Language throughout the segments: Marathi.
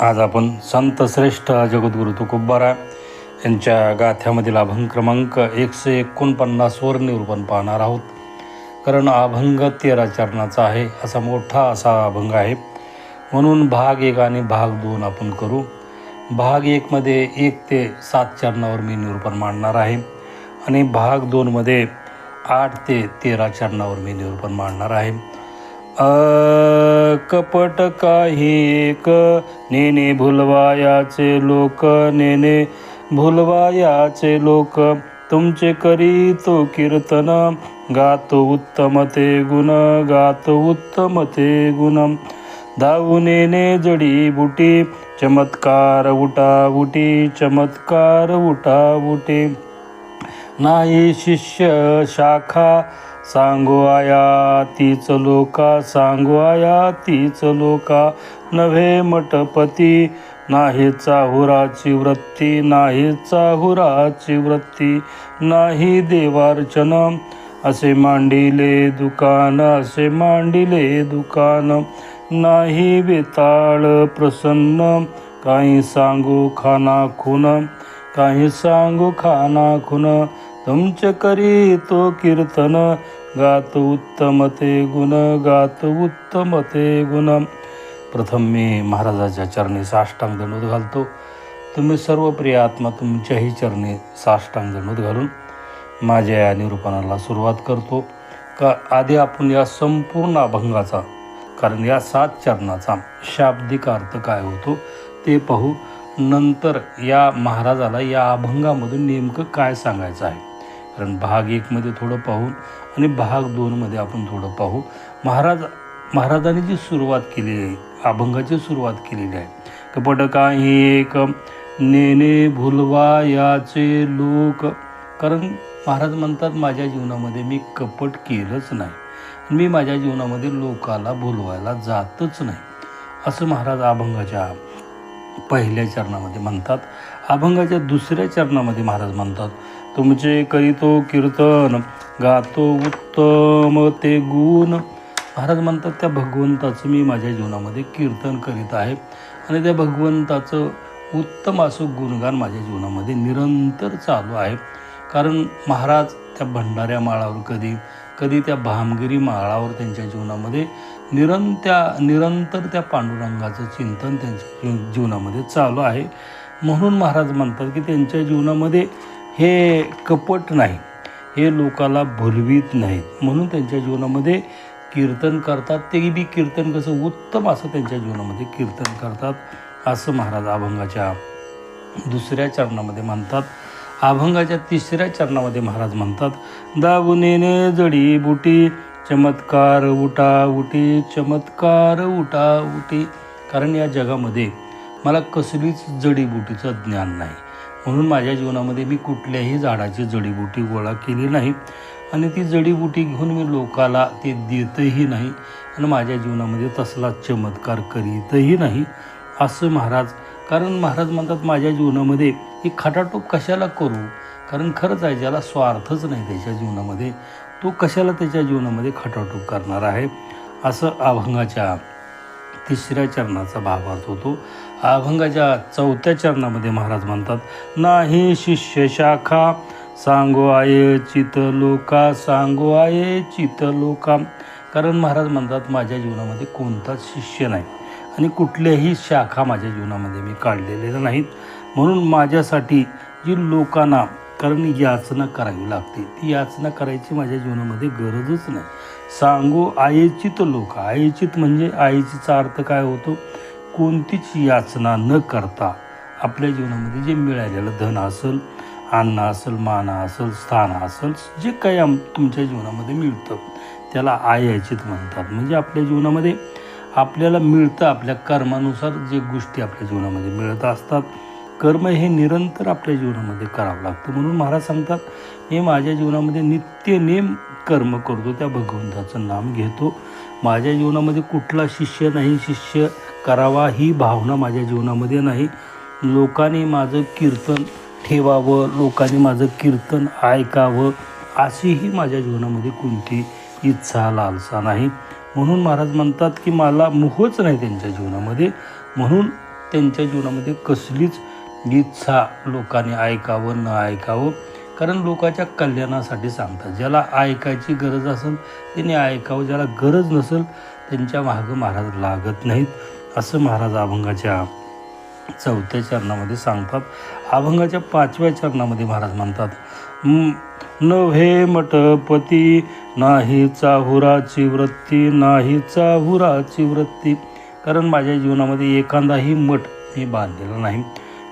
आज आपण संत श्रेष्ठ जगद्गुरु तुकोबारा यांच्या गाथ्यामधील अभंग क्रमांक एकशे एकोणपन्नासवर निरूपण पाहणार आहोत. कारण अभंग तेरा चरणाचा आहे असा मोठा असा अभंग आहे. म्हणून भाग एक आणि भाग दोन आपण करू. भाग एकमध्ये एक ते सात चरणावर मी निरूपण मांडणार आहे. आणि भाग दोनमध्ये आठ ते तेरा चरणावर मी निरूपण मांडणार आहे. कपट काही एक नेने भुलवायाचे लोक नेने भुलवायाचे लोक. तुमचे करी तो कीर्तन गातो उत्तम ते गुण गातो उत्तम ते गुण. धावूनेने जडी बुटी चमत्कार उटा चमत्कार उटा. नाही शिष्य शाखा सांगू आया तीच लोका सांगू आया तीच लोका. नव्हे मटपती नाही चाहुराची वृत्ती नाही चाहुराची वृत्ती. नाही देवार्चन असे मांडिले दुकान असे मांडिले दुकान. नाही बेताळ प्रसन्न काही सांगू खाना खून काही सांगू खाना खून तुमचे करी तो कीर्तन गात उत्तम ते गुण गात उत्तम ते गुण. प्रथम मी महाराजाच्या चरणी साष्टांग दंडूत घालतो. तुम्ही सर्व प्रिय आत्मा तुमच्याही चरणी साष्टांग दंडूत घालून माझ्या या निरूपणाला सुरुवात करतो. का आधी आपण या संपूर्ण अभंगाचा कारण या सात चरणाचा शाब्दिक अर्थ काय होतो ते पाहू. नंतर या महाराजाला या अभंगामधून नेमकं काय सांगायचं आहे? कारण भाग एकमध्ये थोडं पाहून आणि भाग दोनमध्ये आपण थोडं पाहू. महाराज महाराजांनी जी सुरुवात केलेली आहे अभंगाची सुरुवात केलेली आहे. कपट काही एक नेने भुलवा याचे लोक. कारण महाराज म्हणतात माझ्या जीवनामध्ये मी कपट केलंच नाही. मी माझ्या जीवनामध्ये लोकाला भुलवायला जातच नाही. असं महाराज अभंगाच्या पहिल्या चरणामध्ये म्हणतात. अभंगाच्या दुसऱ्या चरणामध्ये महाराज म्हणतात तुमचे करीतो कीर्तन गातो उत्तम ते गुण. महाराज म्हणतात त्या भगवंताचं मी माझ्या जीवनामध्ये कीर्तन करीत आहे आणि त्या भगवंताचं उत्तम असं गुणगान माझ्या जीवनामध्ये निरंतर चालू आहे. कारण महाराज त्या भंडाऱ्या माळावर कधी कधी त्या भामगिरी माळावर त्यांच्या जीवनामध्ये निरंत्या निरंतर त्या पांडुरंगाचं चिंतन त्यांच्या जीवनामध्ये चालू आहे. म्हणून महाराज म्हणतात की त्यांच्या जीवनामध्ये हे कपट नाही हे लोकाला भुलवीत नाहीत. म्हणून त्यांच्या जीवनामध्ये कीर्तन करतात. ते बी कीर्तन कसं उत्तम असं त्यांच्या जीवनामध्ये कीर्तन करतात असं महाराज अभंगाच्या दुसऱ्या चरणामध्ये म्हणतात अभंगाच्या तिसऱ्या चरणामध्ये महाराज म्हणतात दाबुनेने जडी बुटी चमत्कार उटा उटी चमत्कार उटा उटी. कारण या जगामध्ये मला कसलीच जडीबुटीचं ज्ञान नाही. म्हणून माझ्या जीवनामध्ये मी कुठल्याही झाडाची जडीबुटी गोळा केली नाही. आणि ती जडीबुटी घेऊन मी लोकाला ते देतही नाही. आणि माझ्या जीवनामध्ये तसला चमत्कार करीतही नाही. असं महाराज कारण महाराज म्हणतात माझ्या जीवनामध्ये ही खटाटोप कशाला करू? कारण खरंच आहे ज्याला स्वार्थच नाही त्याच्या जीवनामध्ये तो कशाला त्याच्या जीवनामध्ये खटाटोप करणार आहे? असं अभंगाच्या तिसऱ्या चरणाचा भावार्थ होतो. अभंगाच्या चौथ्या चरणामध्ये महाराज म्हणतात नाही शिष्य शाखा सांगो आये चित लोका सांगो आये चित लोका. कारण महाराज म्हणतात माझ्या जीवनामध्ये कोणताच शिष्य नाही आणि कुठल्याही शाखा माझ्या जीवनामध्ये मी काढलेल्या नाहीत. म्हणून माझ्यासाठी जी लोकांना कारण याचना करावी लागते ती याचना करायची माझ्या जीवनामध्ये गरजच नाही. सांगू आयचित लोक आयचित म्हणजे आयचीचा अर्थ काय होतो? कोणतीच याचना न करता आपल्या जीवनामध्ये जे मिळालेलं धन असेल अन्न असेल मान असेल स्थान असेल जे काही आम तुमच्या जीवनामध्ये मिळतं त्याला आयाचित म्हणतात. म्हणजे आपल्या जीवनामध्ये आपल्याला मिळतं आपल्या कर्मानुसार जे गोष्टी आपल्या जीवनामध्ये मिळत असतात कर्म हे निरंतर आपल्या जीवनामध्ये करावं लागतं. म्हणून महाराज सांगतात मी माझ्या जीवनामध्ये नित्य नेम कर्म करतो त्या भगवंताचं नाम घेतो. माझ्या जीवनामध्ये कुठला शिष्य नाही शिष्य करावा ही भावना माझ्या जीवनामध्ये नाही. लोकांनी माझं कीर्तन ठेवावं लोकांनी माझं कीर्तन ऐकावं अशीही माझ्या जीवनामध्ये कोणती इच्छा लालसा नाही. म्हणून महाराज म्हणतात की मला मोहच नाही त्यांच्या जीवनामध्ये. म्हणून त्यांच्या जीवनामध्ये कसलीच इच्छा लोकांनी ऐकावं न ऐकावं. कारण लोकांच्या कल्याणासाठी सांगतात ज्याला ऐकायची गरज असेल त्यांनी ऐकावं ज्याला गरज नसेल त्यांच्या मागं महाराज लागत नाहीत. असं महाराज अभंगाच्या चौथ्या चरणामध्ये सांगतात. अभंगाच्या पाचव्या चरणामध्ये महाराज म्हणतात नव्हे मठपती नाही चाहुराची वृत्ती नाही चाहुराची वृत्ती. कारण माझ्या जीवनामध्ये एखादाही मठ मी बांधलेला नाही.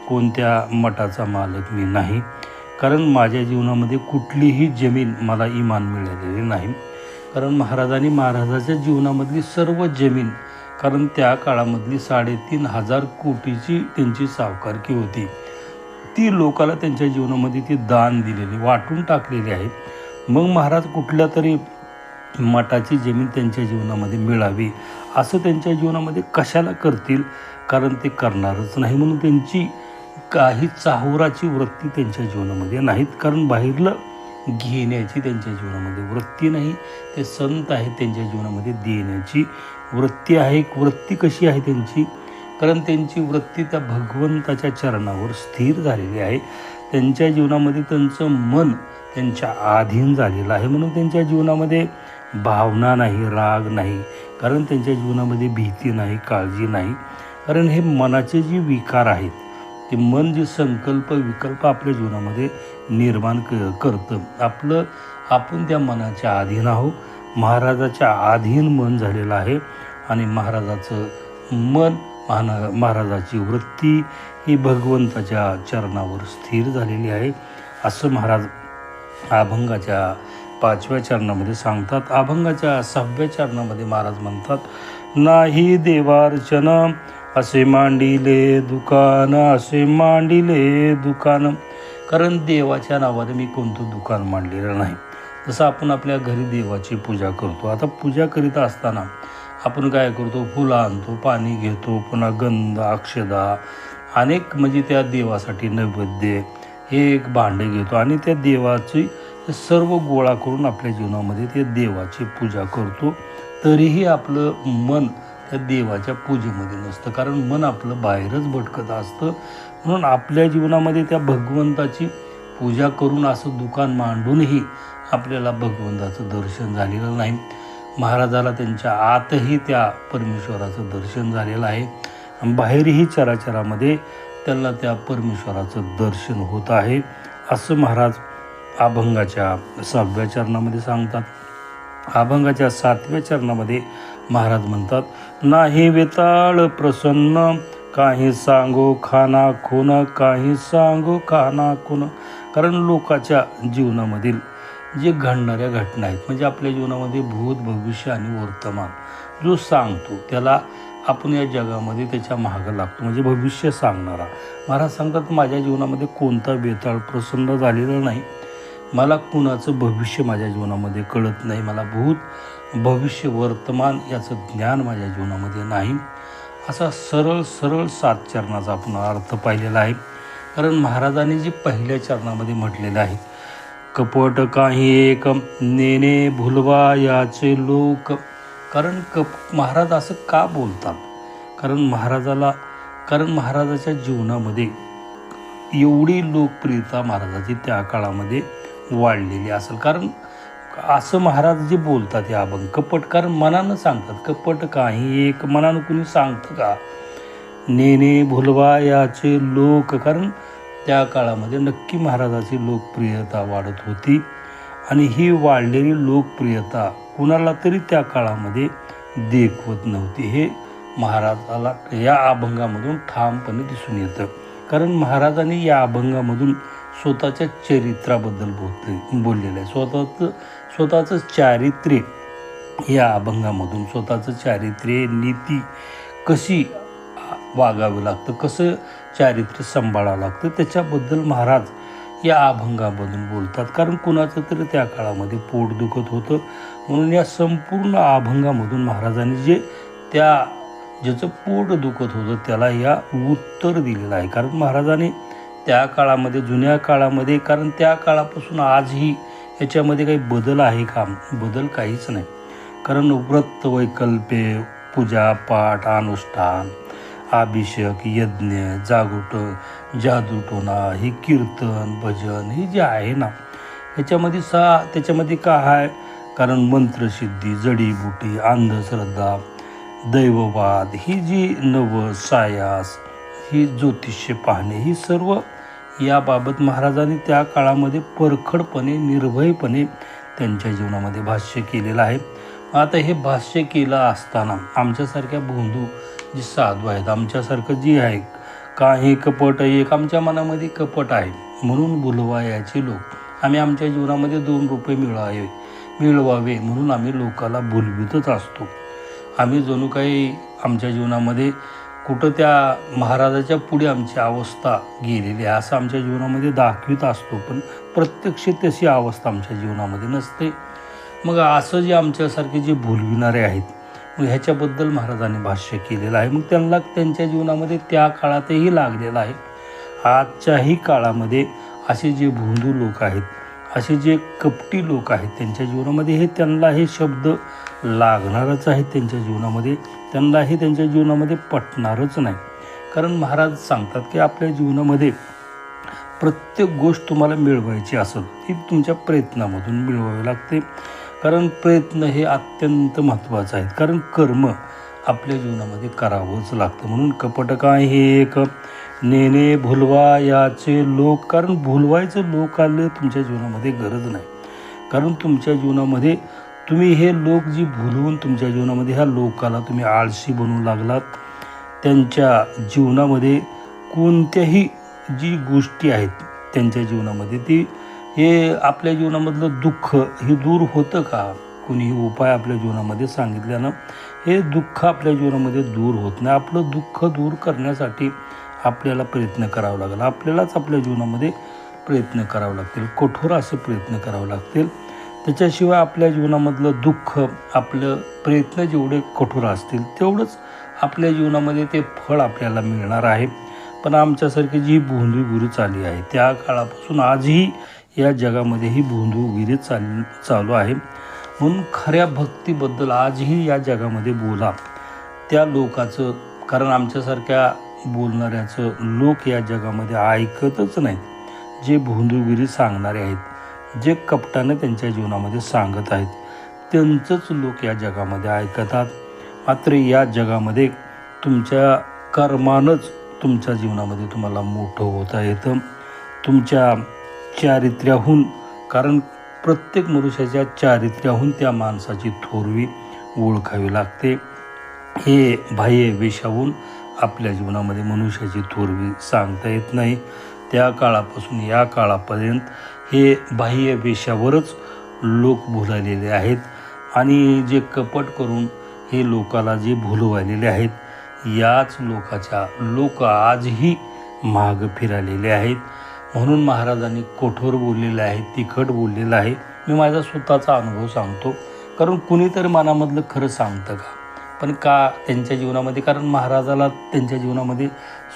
कोणत्या मठाचा मालक मी नाही. कारण माझ्या जीवनामध्ये कुठलीही जमीन मला इमान मिळालेली नाही. कारण महाराजांनी महाराजाच्या जीवनामधली सर्व जमीन कारण त्या काळामधली साडेतीन हजार कोटीची त्यांची सावकारकी होती. ती लोकाला त्यांच्या जीवनामध्ये ती दान दिलेली वाटून टाकलेली आहे. मग महाराज कुठल्या तरी मठाची जमीन त्यांच्या जीवनामध्ये मिळावी असं त्यांच्या जीवनामध्ये कशाला करतील? कारण ते करणारच नाही म्हणून त्यांची काही चाहुराची वृत्ती त्यांच्या जीवनामध्ये नाहीत. कारण बाहेरलं घेण्याची त्यांच्या जीवनामध्ये वृत्ती नाही. ते संत आहेत त्यांच्या जीवनामध्ये देण्याची. वृत्ती आहे वृत्ती कशी आहे त्यांची? कारण त्यांची वृत्ती त्या भगवंताच्या चरणावर स्थिर झालेली आहे. त्यांच्या जीवनामध्ये त्यांचं मन त्यांच्या अधीन झालेलं आहे. म्हणून त्यांच्या जीवनामध्ये भावना नाही राग नाही. कारण त्यांच्या जीवनामध्ये भीती नाही काळजी नाही. कारण हे मनाचे जे विकार आहेत ते मन जे संकल्प विकल्प आपल्या जीवनामध्ये निर्माण क करतं. आपलं आपण त्या मनाच्या अधीन आहोत. महाराजाच्या अधीन मन झालेलं आहे आणि महाराजाचं मन महाना महाराजाची वृत्ती ही भगवंताच्या चरणावर स्थिर झालेली आहे. असं महाराज अभंगाच्या पाचव्या चरणामध्ये सांगतात. अभंगाच्या सहाव्या चरणामध्ये महाराज म्हणतात नाही देवार्चन असे मांडिले दुकान असे मांडिले दुकान. कारण देवाच्या नावाने मी कोणतं दुकान मांडलेलं नाही. जसं आपण आपल्या घरी देवाची पूजा करतो. आता पूजा करीत असताना आपण काय करतो? फुलं आणतो पाणी घेतो पुन्हा गंध अक्षदा अनेक म्हणजे त्या देवासाठी नैवेद्य हे एक भांडे घेतो आणि त्या देवाची सर्व गोळा करून आपल्या जीवनामध्ये त्या देवाची पूजा करतो. तरीही आपलं मन त्या देवाच्या पूजेमध्ये नसतं. कारण मन आपलं बाहेरच भटकत असतं. म्हणून आपल्या जीवनामध्ये त्या भगवंताची पूजा करून असं दुकान मांडूनही आपल्याला भगवंताचं दर्शन झालेलं नाही. महाराजाला त्यांच्या आतही त्या परमेश्वराचं दर्शन झालेलं आहे. बाहेरही चराचरामध्ये त्यांना त्या परमेश्वराचं दर्शन होत आहे. असं महाराज अभंगाच्या सहाव्या चरणामध्ये सांगतात. अभंगाच्या सातव्या चरणामध्ये महाराज म्हणतात नाही वेताळ प्रसन्न काही सांगो खाना खून काही सांगो खाना खून. कारण लोकाच्या जीवनामधील जे घडणाऱ्या घटना आहेत. म्हणजे आपल्या जीवनामध्ये भूत भविष्य आणि वर्तमान जो सांगतो त्याला आपण या जगामध्ये त्याच्या मागं लागतो. म्हणजे भविष्य सांगणारा. महाराज सांगतात माझ्या जीवनामध्ये कोणता बेताळ प्रसन्न झालेला नाही. मला कुणाचं भविष्य माझ्या जीवनामध्ये कळत नाही. मला भूत भविष्य वर्तमान याचं ज्ञान माझ्या जीवनामध्ये नाही. असा सरळ सरळ सात चरणाचा आपण अर्थ पाहिलेला आहे. कारण महाराजांनी जे पहिल्या चरणामध्ये म्हटलेलं आहे कपट काही एक नेने भुलवा याचे लोक. कारण कप महाराज असं का बोलतात? कारण महाराजाला कारण महाराजाच्या जीवनामध्ये एवढी लोकप्रियता महाराजाची त्या काळामध्ये वाढलेली असेल. कारण असं महाराज जे बोलतात या अभंग कपट कारण मनानं सांगतात कपट काही एक मनानं कुणी सांगतं का? नेने भुलवा याचे लोक. कारण त्या काळामध्ये नक्की महाराजाची लोकप्रियता वाढत होती. आणि ही वाढलेली लोकप्रियता कुणाला तरी त्या काळामध्ये देखवत नव्हती. हे महाराजाला या अभंगामधून ठामपणे दिसून येतं. कारण महाराजांनी या अभंगामधून स्वतःच्या चरित्राबद्दल बोलते बोललेलं आहे. स्वतःचं स्वतःचं चारित्र्य या अभंगामधून स्वतःचं चारित्र्य नीती कशी वागावं लागतं कसं चारित्र्य सांभाळावं लागतं त्याच्याबद्दल महाराज या अभंगामधून बोलतात. कारण कुणाचं तरी त्या काळामध्ये पोट दुखत होतं. म्हणून या संपूर्ण अभंगामधून महाराजांनी जे त्या ज्याचं पोट दुखत होतं त्याला या उत्तर दिलेलं आहे. कारण महाराजांनी त्या काळामध्ये जुन्या काळामध्ये कारण त्या काळापासून आजही याच्यामध्ये काही बदल आहे का? बदल काहीच नाही. कारण व्रत वैकल्पे पूजा पाठ अनुष्ठान अभिषेक यज्ञ जागुट जादूटोना ही कीर्तन भजन ही जे आहे ना ह्याच्यामध्ये सा त्याच्यामध्ये काय आहे कारण मंत्रसिद्धी जडीबुटी अंधश्रद्धा दैववाद ही जी नव सायास ही ज्योतिष्य पाहणे ही सर्व याबाबत महाराजांनी त्या काळामध्ये परखडपणे निर्भयपणे त्यांच्या जीवनामध्ये भाष्य केलेलं आहे. आता हे भाष्य केलं असताना आमच्यासारख्या भोंदू जे साधू आहेत आमच्यासारखं जी आहे का हे कपट एक आमच्या मनामध्ये कपट आहे म्हणून बुलवायाचे लोक. आम्ही आमच्या जीवनामध्ये दोन रुपये मिळवावे मिळवावे म्हणून आम्ही लोकाला बोलवितच असतो. आम्ही जणू काही आमच्या जीवनामध्ये कुठं त्या महाराजाच्या पुढे आमची अवस्था गेलेली आहे असं आमच्या जीवनामध्ये दाखवित असतो पण प्रत्यक्ष तशी अवस्था आमच्या जीवनामध्ये नसते. मग असं जे आमच्यासारखे जे भुलविणारे आहेत मग ह्याच्याबद्दल महाराजांनी भाष्य केलेलं आहे. मग त्यांना त्यांच्या जीवनामध्ये त्या काळातही लागलेलं आहे. आजच्याही काळामध्ये असे जे भोंदू लोक आहेत असे जे कपटी लोक आहेत त्यांच्या जीवनामध्ये हे त्यांना हे शब्द लागणारच आहेत त्यांच्या जीवनामध्ये. त्यांना हे त्यांच्या जीवनामध्ये पटणारच नाही. कारण महाराज सांगतात की आपल्या जीवनामध्ये प्रत्येक गोष्ट तुम्हाला मिळवायची असेल ती तुमच्या प्रयत्नामधून मिळवावी लागते. कारण प्रयत्न हे अत्यंत महत्त्वाचं आहेत. कारण कर्म आपल्या जीवनामध्ये करावंच लागतं. म्हणून कपट काय हे एक? नेणे भुलवा याचे लोक. कारण भुलवायचं लोक आले तुमच्या जीवनामध्ये गरज नाही. कारण तुमच्या जीवनामध्ये तुम्ही हे लोक जी भुलवून तुमच्या जीवनामध्ये ह्या लोकाला तुम्ही आळशी बनवू लागलात त्यांच्या जीवनामध्ये कोणत्याही जी गोष्टी आहेत त्यांच्या जीवनामध्ये ती हे आपल्या जीवनामधलं दुःख हे दूर होतं का? कोणीही उपाय आपल्या जीवनामध्ये सांगितल्यानं हे दुःख आपल्या जीवनामध्ये दूर होत नाही. आपलं दुःख दूर करण्यासाठी आपल्याला प्रयत्न करावा लागेल. आपल्यालाच आपल्या जीवनामध्ये प्रयत्न करावे लागतील. कठोर असे प्रयत्न करावे लागतील. त्याच्याशिवाय आपल्या जीवनामधलं दुःख आपलं प्रयत्न जेवढे कठोर असतील तेवढंच आपल्या जीवनामध्ये ते फळ आपल्याला मिळणार आहे. पण आमच्यासारखी जी भोंदूगिरी चाली आहे त्या काळापासून आजही या जगामध्ये ही भोंदूगिरी चाल चालू आहे. म्हणून खऱ्या भक्तीबद्दल आजही या जगामध्ये बोला. त्या लोकाचं कारण आमच्यासारख्या बोलणाऱ्याचं लोक या जगामध्ये ऐकतच नाहीत. जे भोंदूगिरी सांगणारे आहेत जे कपटाने त्यांच्या जीवनामध्ये सांगत आहेत त्यांचंच लोक या जगामध्ये ऐकतात. मात्र या जगामध्ये तुमच्या कर्मानंच तुमच्या जीवनामध्ये तुम्हाला मोठं होता येतं. तुमच्या चारित्र्याहून कारण प्रत्येक मनुष्याच्या चारित्र्याहून त्या माणसाची थोरवी ओळखावी लागते. हे बाह्य वेशाहून आपल्या जीवनामध्ये मनुष्याची थोरवी सांगता येत नाही. त्या काळापासून या काळापर्यंत हे बाह्य वेशावरच लोक भुलालेले आहेत आणि जे कपट करून हे लोकाला जे भुलवालेले आहेत याच लोकाच्या लोक आजही माग फिरालेले आहेत. म्हणून महाराजांनी कठोर बोललेलं आहे तिखट बोललेलं आहे. मी माझा स्वतःचा अनुभव सांगतो. कारण कुणीतरी मनामधलं खरं सांगतं का? पण का त्यांच्या जीवनामध्ये? कारण महाराजाला त्यांच्या जीवनामध्ये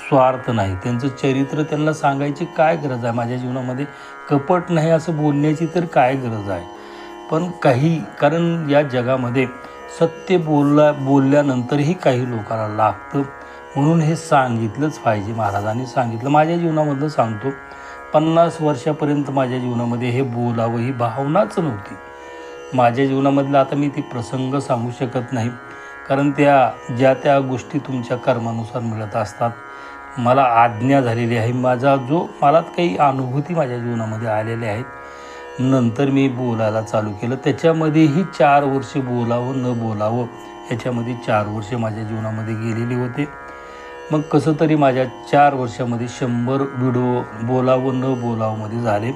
स्वार्थ नाही. त्यांचं चरित्र त्यांना सांगायची काय गरज आहे? माझ्या जीवनामध्ये कपट नाही असं बोलण्याची तर काय गरज आहे? पण काही कारण या जगामध्ये सत्य बोलला बोलल्यानंतरही काही लोकांना लागतं. म्हणून हे सांगितलंच पाहिजे. महाराजांनी सांगितलं. माझ्या जीवनामधलं सांगतो. पन्नास वर्षापर्यंत माझ्या जीवनामध्ये हे बोलावं ही भावनाच नव्हती. माझ्या जीवनामधलं आता मी ती प्रसंग सांगू शकत नाही. कारण त्या ज्या त्या गोष्टी तुमच्या कर्मानुसार मिळत असतात मला आज्ञा झालेली आहे. माझा जो मला काही अनुभूती माझ्या जीवनामध्ये आलेल्या आहेत. नंतर मी बोलायला चालू केलं. त्याच्यामध्येही चार वर्षे बोलावं न बोलावं याच्यामध्ये चार वर्षे माझ्या जीवनामध्ये गेलेले होते. मग कसं तरी माझ्या चार वर्षामध्ये शंभर व्हिडिओ बोलावं न बोलावंमध्ये झाले.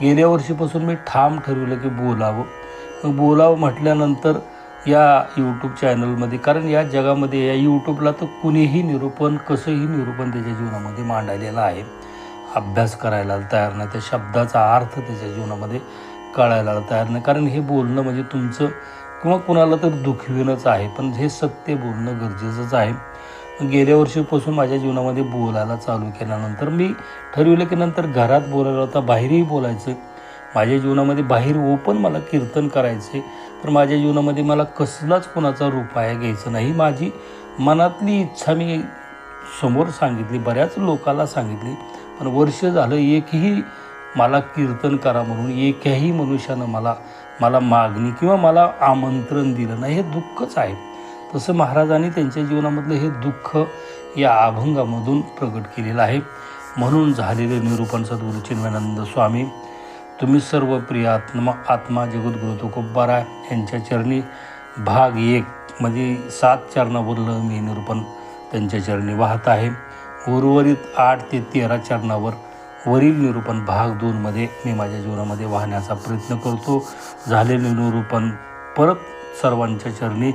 गेल्या वर्षीपासून मी ठाम ठरवलं की बोलावं. मग बोलावं म्हटल्यानंतर या यूट्यूब चॅनलमध्ये कारण या जगामध्ये या यूट्यूबला तर कुणीही निरूपण कसंही निरूपण त्याच्या जीवनामध्ये मांडलेलं आहे. अभ्यास करायला तयार नाही त्या शब्दाचा अर्थ त्याच्या जीवनामध्ये कळायला तयार नाही. कारण हे बोलणं म्हणजे तुमचं किंवा कुणाला तर दुखविणंच आहे पण हे सत्य बोलणं गरजेचंच आहे. गेल्या वर्षीपासून माझ्या जीवनामध्ये बोलायला चालू केल्यानंतर मी ठरविलं की नंतर घरात बोलायला होता बाहेरही बोलायचं. माझ्या जीवनामध्ये बाहेर ओपन मला कीर्तन करायचे. तर माझ्या जीवनामध्ये मला कसलाच कोणाचा रुपाया घ्यायचा नाही. माझी मनातली इच्छा मी समोर सांगितली बऱ्याच लोकाला सांगितली. पण वर्ष झालं एकही मला कीर्तन करा म्हणून एकाही मनुष्यानं मला मला मागणी किंवा मला आमंत्रण दिलं नाही हे दुःखच आहे. तसं महाराजांनी त्यांच्या जीवनामधलं हे दुःख या अभंगामधून प्रकट केलेलं आहे. म्हणून झालेले निरूपण सद्गुरू चिन्मयानंद स्वामी तुम्ही सर्व प्रिय आत्मा आत्मा जगद्गुरु तुकोबारा यांच्या चरणी भाग एक म्हणजे सात चरणावरलं मी निरूपण त्यांच्या चरणी वाहत आहे. उर्वरित आठ ते तेरा चरणावर वरील निरूपण भाग दोनमध्ये मी माझ्या जीवनामध्ये वाहण्याचा प्रयत्न करतो. झालेले निरूपण परत सर्वांच्या चरणी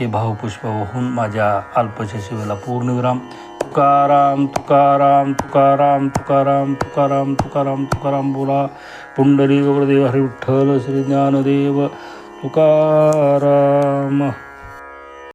हे भावपुष्प वाहून माझ्या अल्पशा शिवेला पूर्णविराम तुकाराम तुकाराम तुकाराम तुकाराम तुकाराम तुकाराम तुकाराम बोला. पुंडरी गुरुदेव हरी विठ्ठल श्री ज्ञानदेव तुकाराम.